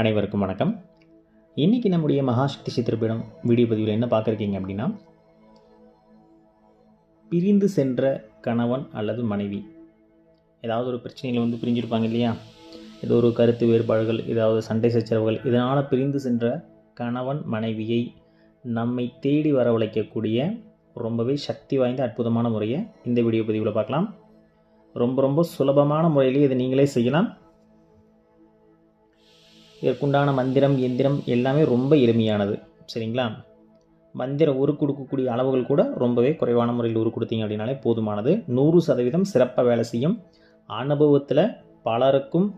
அனைவருக்கும் வணக்கம். இன்றைக்கி நம்முடைய மகாசக்தி சித்திரப்பீடம் வீடியோ பதிவில் என்ன பார்க்குறீங்க அப்படின்னா பிரிந்து சென்ற கணவன் அல்லது மனைவி. ஏதாவது ஒரு பிரச்சனையில் வந்து பிரிஞ்சிருப்பாங்க இல்லையா? ஏதோ ஒரு கருத்து வேறுபாடுகள் ஏதாவது சண்டை சச்சரவுகள் இதனால் பிரிந்து சென்ற கணவன் மனைவியை நம்மை தேடி வரவழைக்கக்கூடிய ரொம்பவே சக்தி வாய்ந்த அற்புதமான முறையை இந்த வீடியோ பதிவில் பார்க்கலாம். ரொம்ப ரொம்ப சுலபமான முறையிலே இதை நீங்களே செய்யலாம். இதற்குண்டான மந்திரம் எந்திரம் எல்லாமே ரொம்ப எளிமையானது. சரிங்களா? மந்திரம் உரு கொடுக்கக்கூடிய அளவுகள் கூட ரொம்பவே குறைவான முறையில் உரு கொடுத்தீங்க அப்படின்னாலே போதுமானது. நூறு சதவீதம் சிறப்பாக வேலை செய்யும். அனுபவத்தில் பலருக்கும்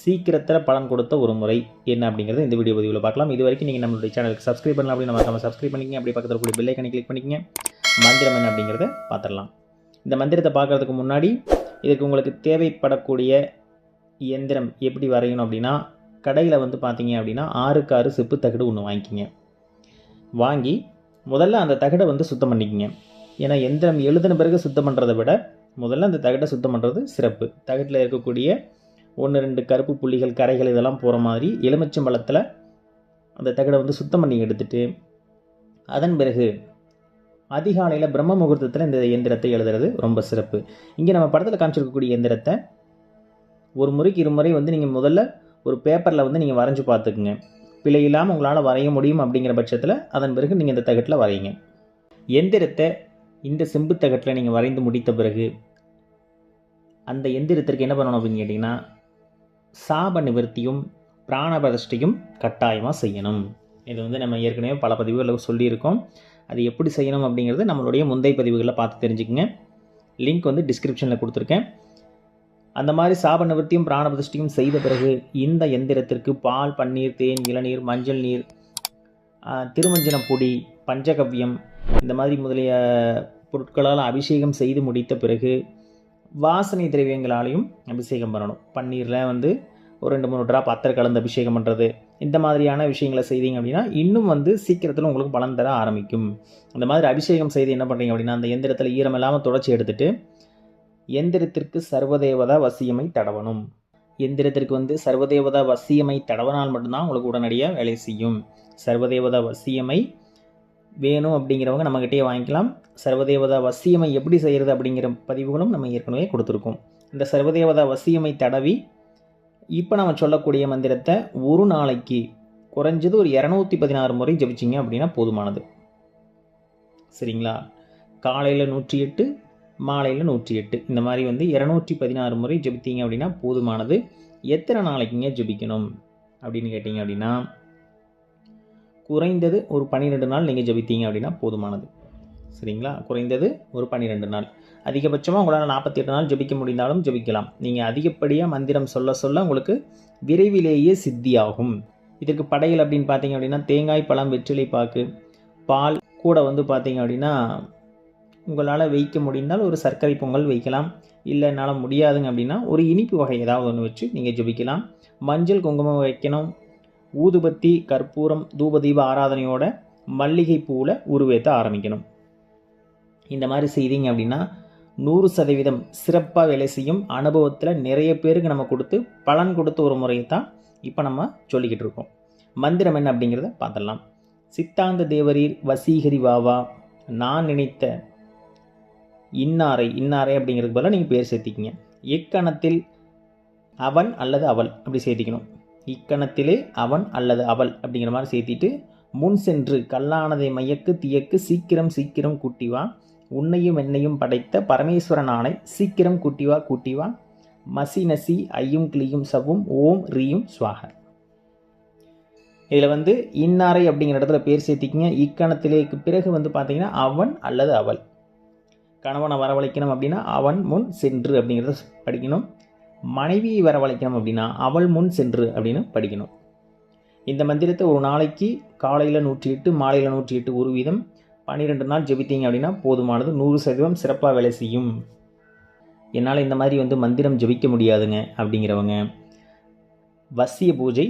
சீக்கிரத்தில் பலன் கொடுத்த ஒரு முறை என்ன அப்படிங்கிறது இந்த வீடியோ பதிவில் பார்க்கலாம். இது வரைக்கும் நீங்கள் நம்மளுடைய சேனலுக்கு சப்ஸ்கிரைப் பண்ணலாம் அப்படின்னு நம்ம சப்ஸ்கிரைப் பண்ணிக்கங்க. அப்படி பக்கத்தில் கூடிய பெல்லைக்கனை கிளிக் பண்ணிக்கங்க. மந்திரம் என்ன அப்படிங்கிறத பார்த்துடலாம். இந்த மந்திரத்தை பார்க்குறதுக்கு முன்னாடி இதுக்கு உங்களுக்கு தேவைப்படக்கூடிய இயந்திரம் எப்படி வரையணும் அப்படின்னா கடையில் வந்து பார்த்தீங்க அப்படின்னா ஆறுக்கு ஆறு செப்பு தகடு ஒன்று வாங்கிக்கிங்க. வாங்கி முதல்ல அந்த தகடை வந்து சுத்தம் பண்ணிக்கிங்க. ஏன்னா எந்திரம் எழுதின பிறகு சுத்தம் பண்ணுறதை விட முதல்ல அந்த தகடை சுத்தம் பண்ணுறது சிறப்பு. தகட்டில் இருக்கக்கூடிய ஒன்று ரெண்டு கருப்பு புள்ளிகள் கரைகள் இதெல்லாம் போகிற மாதிரி எலுமிச்சம் பழத்தில் அந்த தகடை வந்து சுத்தம் பண்ணி எடுத்துட்டு அதன் பிறகு அதிகாலையில் பிரம்ம முகூர்த்தத்தில் இந்த எந்திரத்தை எழுதுறது ரொம்ப சிறப்பு. இங்கே நம்ம படத்தில் காமிச்சிருக்கக்கூடிய எந்திரத்தை ஒரு முறைக்கு இருமுறை வந்து நீங்கள் முதல்ல ஒரு பேப்பரில் வந்து நீங்கள் வரைஞ்சி பார்த்துக்குங்க. பிழை இல்லாமல் உங்களால் வரைய முடியும் அப்படிங்கிற பட்சத்தில் அதன் பிறகு நீங்கள் இந்த தகட்டில் வரையுங்க. எந்திரத்தை இந்த செம்பு தகட்டில் நீங்கள் வரைந்து முடித்த பிறகு அந்த எந்திரத்திற்கு என்ன பண்ணணும் அப்படின்னு கேட்டிங்கன்னா சாப நிவர்த்தியும் பிராணபதஷ்டியும் கட்டாயமாக செய்யணும். இது வந்து நம்ம ஏற்கனவே பல பதிவுகளில் சொல்லியிருக்கோம். அது எப்படி செய்யணும் அப்படிங்கிறது நம்மளுடைய முந்தைய பதிவுகளில் பார்த்து தெரிஞ்சுக்கங்க. லிங்க் வந்து டிஸ்கிரிப்ஷனில் கொடுத்துருக்கேன். அந்த மாதிரி சாப நிவர்த்தியும் பிராணபதிஷ்டியும் செய்த பிறகு இந்த எந்திரத்திற்கு பால் பன்னீர் தேன் இளநீர் மஞ்சள் நீர் திருமஞ்சன பொடி பஞ்சகவ்யம் இந்த மாதிரி முதலிய பொருட்களால் அபிஷேகம் செய்து முடித்த பிறகு வாசனை திரவியங்களாலையும் அபிஷேகம் பண்ணணும். பன்னீரில் வந்து ஒரு ரெண்டு மூணு ட்ராப் அத்தர் கலந்து அபிஷேகம் பண்ணுறது இந்த மாதிரியான விஷயங்களை செய்தீங்க அப்படின்னா இன்னும் வந்து சீக்கிரத்தில் உங்களுக்கு பலன் தர ஆரம்பிக்கும். அந்த மாதிரி அபிஷேகம் செய்து என்ன பண்ணுறீங்க அப்படின்னா அந்த எந்திரத்தில் ஈரம் இல்லாமல் தொடச்சி எடுத்துகிட்டு எந்திரத்திற்கு சர்வதேவதா வசியமை தடவணும் எந்திரத்திற்கு வந்து சர்வதேவதா வசியமை தடவனால் மட்டும்தான் உங்களுக்கு உடனடியாக வேலை செய்யும். சர்வதேவதா வசியமை வேணும் அப்படிங்கிறவங்க நம்மக்கிட்டே வாங்கிக்கலாம். சர்வதேவதா வசியமை எப்படி செய்கிறது அப்படிங்கிற பதிவுகளும் நம்ம ஏற்கனவே கொடுத்துருக்கோம். இந்த சர்வதேவதா வசியமை தடவி இப்போ நம்ம சொல்லக்கூடிய மந்திரத்தை ஒரு நாளைக்கு குறைஞ்சது ஒரு இரநூத்தி பதினாறு முறை ஜபிச்சிங்க அப்படின்னா போதுமானது. சரிங்களா? காலையில் நூற்றி எட்டு மாலையில் நூற்றி எட்டு இந்த மாதிரி வந்து இரநூற்றி பதினாறு முறை ஜபித்தீங்க அப்படின்னா போதுமானது. எத்தனை நாளைக்குங்க ஜபிக்கணும்? அப்படின்னு கேட்டிங்க அப்படின்னா குறைந்தது ஒரு பன்னிரெண்டு நாள் நீங்கள் ஜபித்தீங்க அப்படின்னா போதுமானது. சரிங்களா? குறைந்தது ஒரு பன்னிரெண்டு நாள். அதிகபட்சமாக உங்களால் நாற்பத்தி எட்டு நாள் ஜபிக்க முடிந்தாலும் ஜபிக்கலாம். நீங்கள் அதிகப்படியாக மந்திரம் சொல்ல சொல்ல உங்களுக்கு விரைவிலேயே சித்தியாகும். இதற்கு படையல் அப்படின்னு பார்த்தீங்க அப்படின்னா தேங்காய் பழம் வெற்றிலை பாக்கு பால் கூட வந்து பார்த்தீங்க அப்படின்னா உங்களால் வைக்க முடிந்தால் ஒரு சர்க்கரை பொங்கல் வைக்கலாம். இல்லை என்னால் முடியாதுங்க அப்படின்னா ஒரு இனிப்பு வகை ஏதாவது ஒன்று வச்சு நீங்கள் ஜபிக்கலாம். மஞ்சள் குங்குமம் வைக்கணும். ஊதுபத்தி கற்பூரம் தூபதீப ஆராதனையோட மல்லிகை பூவில் உருவேற்ற ஆரம்பிக்கணும். இந்த மாதிரி செய்தீங்க அப்படின்னா நூறு சதவீதம் சிறப்பாக வேலை செய்யும். அனுபவத்தில் நிறைய பேருக்கு நம்ம கொடுத்து பலன் கொடுத்த ஒரு முறையை தான் இப்போ நம்ம சொல்லிக்கிட்டு இருக்கோம். மந்திரம் என்ன அப்படிங்கிறத பார்த்துடலாம். சித்தாந்த தேவரீர் வசீகரி வாவா. நான் நினைத்த இன்னாரை இன்னாரை அப்படிங்கிறதுக்கு பதிலாக நீங்கள் பேர் சேர்த்திக்கிங்க. இக்கணத்தில் அவன் அல்லது அவள் அப்படி சேர்த்திக்கணும். இக்கணத்திலே அவன் அல்லது அவள் அப்படிங்கிற மாதிரி சேர்த்திட்டு முன் சென்று கல்லானதை மையக்கு தீயக்கு சீக்கிரம் சீக்கிரம் கூட்டிவா உன்னையும் என்னையும் படைத்த பரமேஸ்வரன் ஆணை சீக்கிரம் கூட்டிவா கூட்டிவா மசி நசி ஐயும் கிளியும் சவும் ஓம் ரீயும் சுவாக. இதில் வந்து இன்னாரை அப்படிங்கிற இடத்துல பேர் சேர்த்திக்கிங்க. இக்கணத்திலேக்கு பிறகு வந்து பார்த்தீங்கன்னா அவன் அல்லது அவள். கணவனை வரவழைக்கணும் அப்படின்னா அவன் முன் சென்று அப்படிங்கிறத படிக்கணும். மனைவியை வரவழைக்கணும் அப்படின்னா அவள் முன் சென்று அப்படின்னு படிக்கணும். இந்த மந்திரத்தை ஒரு நாளைக்கு காலையில் நூற்றி எட்டு மாலையில் நூற்றி எட்டு ஒரு வீதம் பன்னிரெண்டு நாள் ஜெபித்தீங்க அப்படின்னா போதுமானது. நூறு சதவீதம் சிறப்பாக வேலை செய்யும். என்னால் இந்த மாதிரி வந்து மந்திரம் ஜெபிக்க முடியாதுங்க அப்படிங்கிறவங்க வசிய பூஜை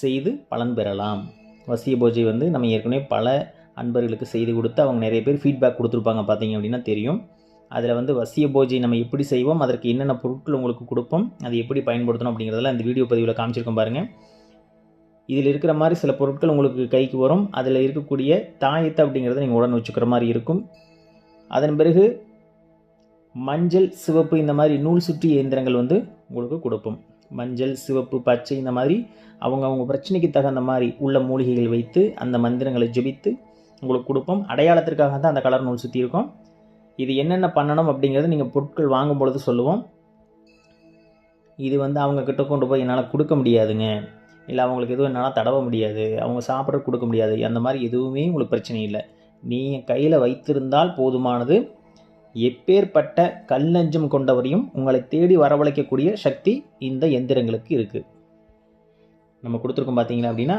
செய்து பலன் பெறலாம். வசிய பூஜை வந்து நம்ம ஏற்கனவே பல அன்பர்களுக்கு செய்து கொடுத்து அவங்க நிறைய பேர் ஃபீட்பேக் கொடுத்துருப்பாங்க பார்த்தீங்க அப்படின்னா தெரியும். அதில் வந்து வசிய பூஜை நம்ம எப்படி செய்வோம் அதற்கு என்னென்ன பொருட்கள் உங்களுக்கு கொடுப்போம் அதை எப்படி பயன்படுத்தணும் அப்படிங்கிறதெல்லாம் இந்த வீடியோ பதிவில் காமிச்சிருக்கோம் பாருங்கள் இதில் இருக்கிற மாதிரி சில பொருட்கள் உங்களுக்கு கைக்கு வரும். அதில் இருக்கக்கூடிய தாயத்தை அப்படிங்கிறத நீங்கள் உடன் வச்சுக்கிற மாதிரி இருக்கும். அதன் பிறகு மஞ்சள் சிவப்பு இந்த மாதிரி நூல் சுற்றி இயந்திரங்கள் வந்து உங்களுக்கு கொடுப்போம். மஞ்சள் சிவப்பு பச்சை இந்த மாதிரி அவங்க அவங்க பிரச்சனைக்கு தகுந்த மாதிரி உள்ள மூலிகைகள் வைத்து அந்த மந்திரங்களை ஜெபித்து உங்களுக்கு கொடுப்போம். அடையாளத்திற்காக தான் அந்த கலர் நூல் சுற்றி இருக்கும் இது என்னென்ன பண்ணணும் அப்படிங்கிறது நீங்கள் பொருட்கள் வாங்கும் பொழுது சொல்லுவோம். இது வந்து அவங்க கிட்ட கொண்டு போய் என்னால் கொடுக்க முடியாதுங்க. இல்லை அவங்களுக்கு எதுவும் என்னால் தடவ முடியாது. அவங்க சாப்பிட்ற கொடுக்க முடியாது. அந்த மாதிரி எதுவுமே உங்களுக்கு பிரச்சனை இல்லை. நீங்கள் கையில் வைத்திருந்தால் போதுமானது. எப்பேற்பட்ட கல்லஞ்சம் கொண்டவரையும் உங்களை தேடி வரவழைக்கக்கூடிய சக்தி இந்த எந்திரங்களுக்கு இருக்குது நம்ம கொடுத்துருக்கோம் பார்த்தீங்களா அப்படின்னா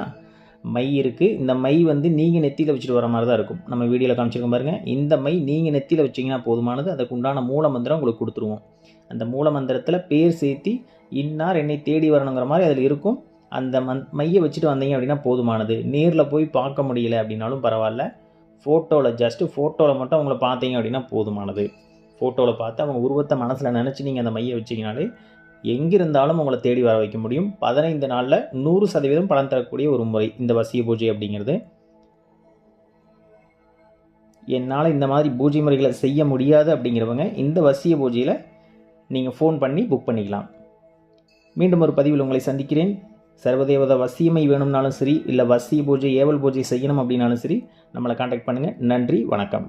மை இருக்குது இந்த மை வந்து நீங்கள் நெத்தியில் வச்சுட்டு வர மாதிரி தான் இருக்கும். நம்ம வீடியோவில் காமிச்சிருக்கோம் பாருங்கள் இந்த மை நீங்கள் நெத்தியில் வச்சிங்கன்னா போதுமானது. அதுக்கு உண்டான மூல மந்திரம் உங்களுக்கு கொடுத்துருவோம். அந்த மூல மந்திரத்தில் பேர் சேர்த்தி இன்னார் என்னை தேடி வரணுங்கிற மாதிரி அதில் இருக்கும். அந்த மந் மையை வச்சுட்டு வந்தீங்க அப்படின்னா போதுமானது. நேரில் போய் பார்க்க முடியல அப்படின்னாலும் பரவாயில்ல. ஃபோட்டோவில் ஜஸ்ட்டு ஃபோட்டோவில் மட்டும் அவங்கள பார்த்தீங்க அப்படின்னா போதுமானது. ஃபோட்டோவில் பார்த்து அவங்க உருவத்தை மனசில் நினச்சி நீங்கள் அந்த மையை வச்சிங்கனாலே எங்கிருந்தாலும் உங்களை தேடி வர வைக்க முடியும். பதினைந்து நாளில் நூறு சதவீதம் பலன் தரக்கூடிய ஒரு முறை இந்த வசிய பூஜை அப்படிங்கிறது. என்னால் இந்த மாதிரி பூஜை முறைகளை செய்ய முடியாது அப்படிங்கிறவங்க இந்த வசிய பூஜையில் நீங்கள் ஃபோன் பண்ணி புக் பண்ணிக்கலாம். மீண்டும் ஒரு பதிவில் உங்களை சந்திக்கிறேன். சர்வதேவத வசியமை வேணும்னாலும் சரி இல்லை வசிய பூஜை ஏவல் பூஜை செய்யணும் அப்படின்னாலும் சரி நம்மளை காண்டாக்ட் பண்ணுங்கள் நன்றி வணக்கம்.